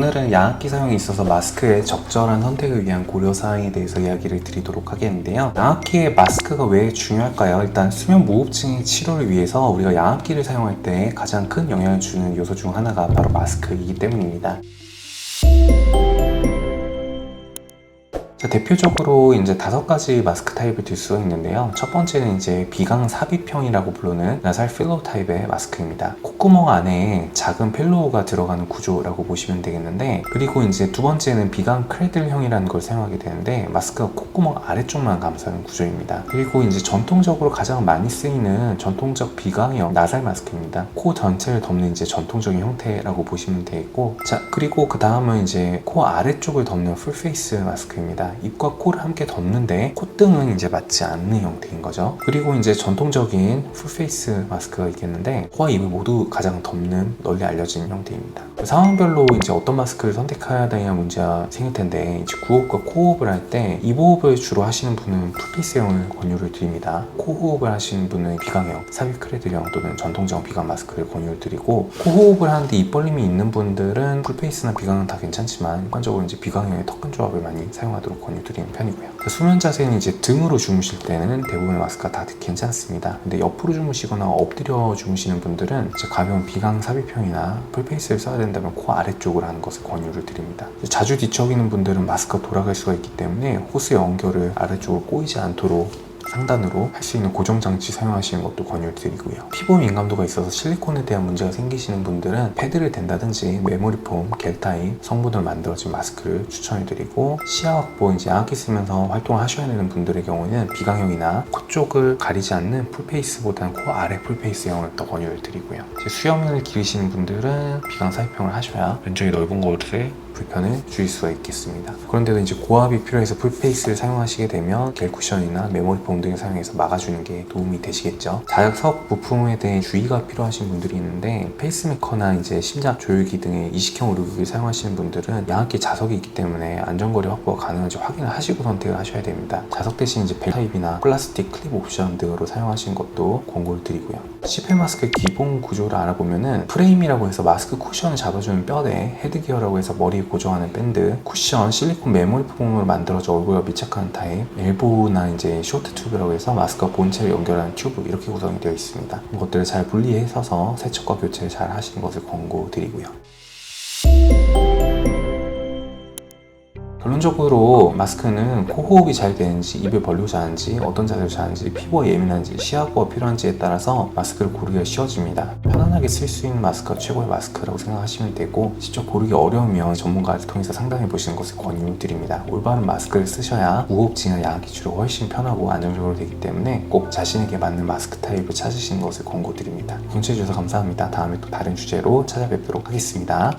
오늘은 양압기 사용에 있어서 마스크의 적절한 선택을 위한 고려사항에 대해서 이야기를 드리도록 하겠는데요. 양압기의 마스크가 왜 중요할까요? 일단 수면 무호흡증의 치료를 위해서 우리가 양압기를 사용할 때 가장 큰 영향을 주는 요소 중 하나가 바로 마스크이기 때문입니다. 자, 대표적으로 이제 다섯 가지 마스크 타입을 들 수가 있는데요. 첫 번째는 이제 비강 삽입형이라고 부르는 나살 필로우 타입의 마스크입니다. 콧구멍 안에 작은 필로우가 들어가는 구조라고 보시면 되겠는데, 그리고 이제 두 번째는 비강 크레들형이라는 걸 사용하게 되는데, 마스크가 콧구멍 아래쪽만 감싸는 구조입니다. 그리고 이제 전통적으로 가장 많이 쓰이는 전통적 비강형 나살 마스크입니다. 코 전체를 덮는 이제 전통적인 형태라고 보시면 되겠고, 자, 그리고 그 다음은 이제 코 아래쪽을 덮는 풀페이스 마스크입니다. 입과 코를 함께 덮는데 콧등은 이제 맞지 않는 형태인 거죠. 그리고 이제 전통적인 풀페이스 마스크가 있겠는데 코와 입을 모두 가장 덮는 널리 알려진 형태입니다. 그 상황별로 이제 어떤 마스크를 선택해야 되냐 문제가 생길 텐데 이제 구호흡과 코호흡을 할 때 입호흡을 주로 하시는 분은 풀페이스형을 권유를 드립니다. 코호흡을 하시는 분은 비강형, 삽입 크레드형 또는 전통적 비강 마스크를 권유를 드리고 코호흡을 하는데 입 벌림이 있는 분들은 풀페이스나 비강은 다 괜찮지만 일반적으로 이제 비강형의 턱근 조합을 많이 사용하도록 권유드리는 편이고요. 그 수면 자세는 이제 등으로 주무실 때는 대부분의 마스크가 다 괜찮습니다. 근데 옆으로 주무시거나 엎드려 주무시는 분들은 가벼운 비강 삽입형이나 풀페이스를 써야 된다면 코 아래쪽으로 하는 것을 권유를 드립니다. 자주 뒤척이는 분들은 마스크가 돌아갈 수가 있기 때문에 호스 연결을 아래쪽으로 꼬이지 않도록 상단으로 할 수 있는 고정 장치 사용하시는 것도 권유를 드리고요. 피부 민감도가 있어서 실리콘에 대한 문제가 생기시는 분들은 패드를 댄다든지 메모리 폼, 겔 타입 성분을 만들어진 마스크를 추천해 드리고 시야 확보 이제 악기 쓰면서 활동을 하셔야 되는 분들의 경우에는 비강형이나 코 쪽을 가리지 않는 풀페이스보다는 코 아래 풀페이스형을 더 권유를 드리고요. 수염을 기르시는 분들은 비강 삽입형을 하셔야 면적이 넓은 곳에 불편을 줄일 수가 있겠습니다. 그런데도 이제 고압이 필요해서 풀페이스를 사용하시게 되면 겔 쿠션이나 메모리 폼 등을 사용해서 막아주는 게 도움이 되시겠죠. 자극석 부품에 대해 주의가 필요하신 분들이 있는데 페이스메커나 이제 심장 조율기 등의 이식형 의료기를 사용하시는 분들은 양압기 자석이 있기 때문에 안전거리 확보가 가능한지 확인을 하시고 선택을 하셔야 됩니다. 자석 대신 이제 벨 타입이나 플라스틱 클립 옵션 등으로 사용하시는 것도 권고를 드리고요. CP 마스크 기본 구조를 알아보면은 프레임이라고 해서 마스크 쿠션을 잡아주는 뼈대, 헤드기어라고 해서 머리 에 고정하는 밴드, 쿠션, 실리콘 메모리 폼으로 만들어져 얼굴과 밀착하는 타입, 엘보나 이제 쇼트 튜브라고 해서 마스크와 본체를 연결하는 튜브 이렇게 구성이 되어 있습니다. 이것들을 잘 분리해서서 세척과 교체를 잘 하시는 것을 권고드리고요. 결론적으로 마스크는 코호흡이 잘 되는지, 입을 벌리고 자는지, 어떤 자세로 자는지, 피부가 예민한지, 시야가 필요한지에 따라서 마스크를 고르기가 쉬워집니다. 편안하게 쓸 수 있는 마스크가 최고의 마스크라고 생각하시면 되고, 직접 고르기 어려우면 전문가를 통해서 상담해 보시는 것을 권유드립니다. 올바른 마스크를 쓰셔야 무호흡증이나 치료가 훨씬 편하고 안정적으로 되기 때문에 꼭 자신에게 맞는 마스크 타입을 찾으시는 것을 권고드립니다. 공채해 주셔서 감사합니다. 다음에 또 다른 주제로 찾아뵙도록 하겠습니다.